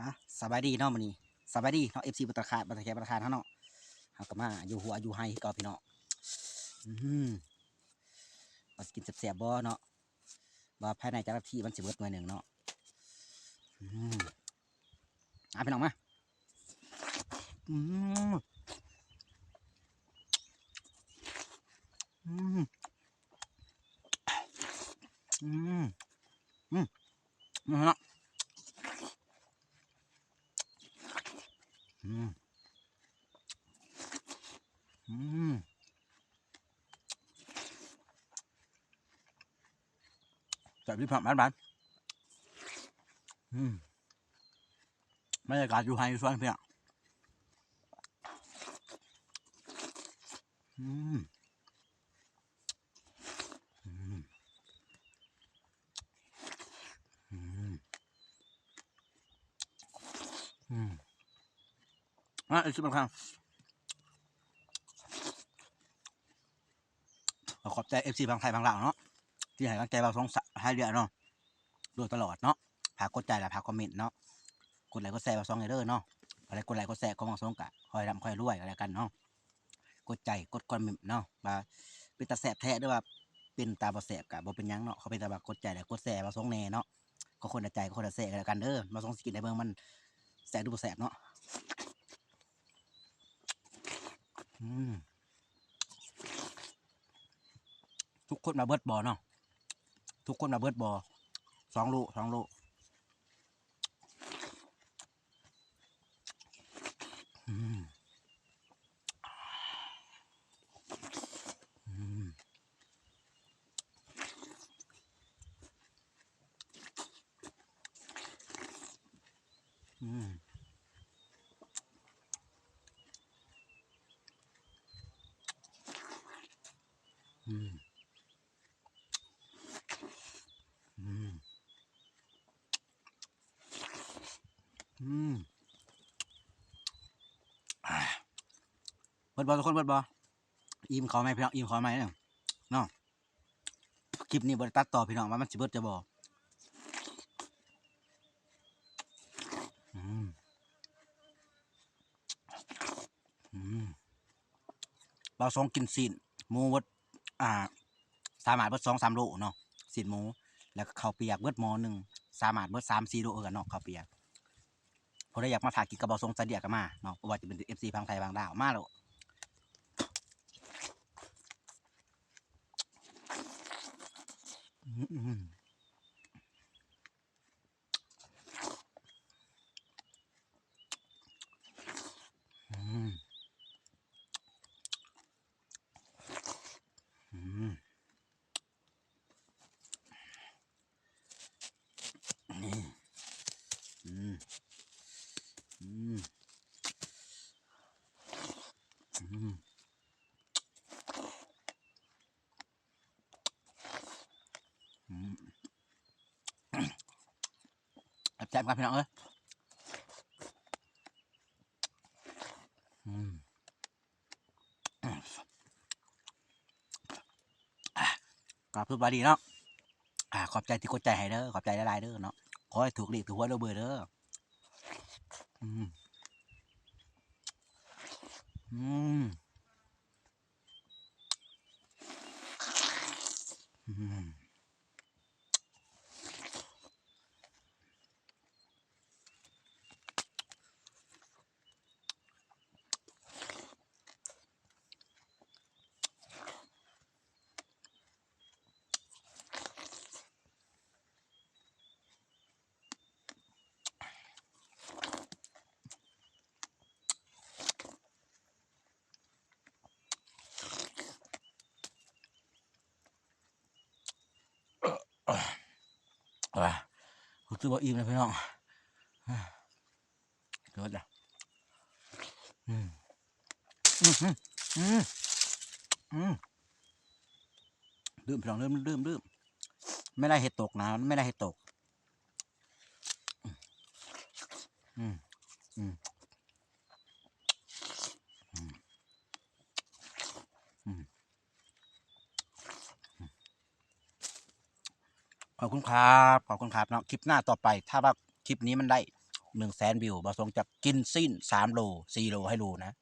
อะสบายดีเนาะมื้อนี้สบายดีเนาะ FC บัตรขาดบัตรแคบัตรขาดเฮาเนาะเฮาก็มาอยู่หัวอยู่ไห้คือเก่าพี่เน้องอืมว่ากินแซ่บๆบ่เนาะว่ภายในจักนาที่มันสิเบิดหน่วยหนึ่งเนาะอืมอะพี่น้องมาอืมอืมอืมอืมอืมเนาะ อืมอืมจับที่ผักบ้านบ้านอืมบรรยากาศอยู่ไฮอยู่สวนเพียงอืมอืม อืมอืมอะอีกสิบครั้งขอขอบใจเอฟซีบางไทยบางลาวเนาะที่ให้กำลังใจเราสองสให้เดือนเนาะดยตลอดเนาะพากดใจและพากคอมเมนต์เนาะกดไลค์กดแชร์มาสองไอเดอเนาะอะไรกดไลค์กดแชร์ก็มองสองกะคอยรำคอยรวยอะไรกันเนาะกดใจกดคอมเมนต์เนาะว่าเป็นตาแสบแท้ด้วยว่าเป็นตาบ่แสบกะบ่เป็นยังเนาะเขาเป็นตาบบกดใจและกดแชร์มาสองแน่เนาะก็คนละใจก็คนละแสกันแล้วกันเด้อมาสองสกินในเบิ่งมันแสบดูบ่แสบเนาะ ทุกคนมาเบิดบอเนาะทุกคนมาเบิดบอสองลูกสองลูกอืม อืมอืมอืมอืมอืมอ่าเบิดบอทุกคนเบิดบออิ่มขาไหมพี่น้องอิ่มขาไหมเนี่ยเนาะคลิปนี้บริตัดต่อพี่น้องว่ามันสิเบิดจะบออืมอืมเราสองกินสินมูเบิด อ่าสามารถเบิดสองสามโลเนาะสินหมู แล้วก็ข้าวเปียกเบิดหมอหนึ่งสามารถเบิดสามสี่โลเออเนาะข้าวเปียกพอได้อยากมาถ่ายกินกระบอกทรงสเดียกก็มาเนาะเพราะว่าจะเป็นเอฟซีพังไทยบางดาวมาแล้วอืมอืมอืมอืมนี่อืมอืมอืมอืม แซ่บกันพี่น้องเอ้ยอืมอะกราบสวัสดีเนาะอ่าขอบใจที่กดใจให้เด้อ ขอบใจหลายๆเด้อเนาะ ขอให้ถูกเลขถูกหัวยเราเบอร์เด้อ อื อ่ารู้สึกว่อิ่มเลยพี่น้องอ่าเกิดละอืมอืมอืมอืมอืมดื่มพี่น้องดื่มดื่มดื่มไม่ได้เห็ดตกนะไม่ได้เห็ดตก อืมอืมอืมอืม ขอบคุณครับ ขอบคุณครับเนาะคลิปหน้าต่อไป ถ้าว่าคลิปนี้มันได้หนึ่งแสนวิวบาทรงจะกินสิ้นสามโลสี่โลให้รู้นะ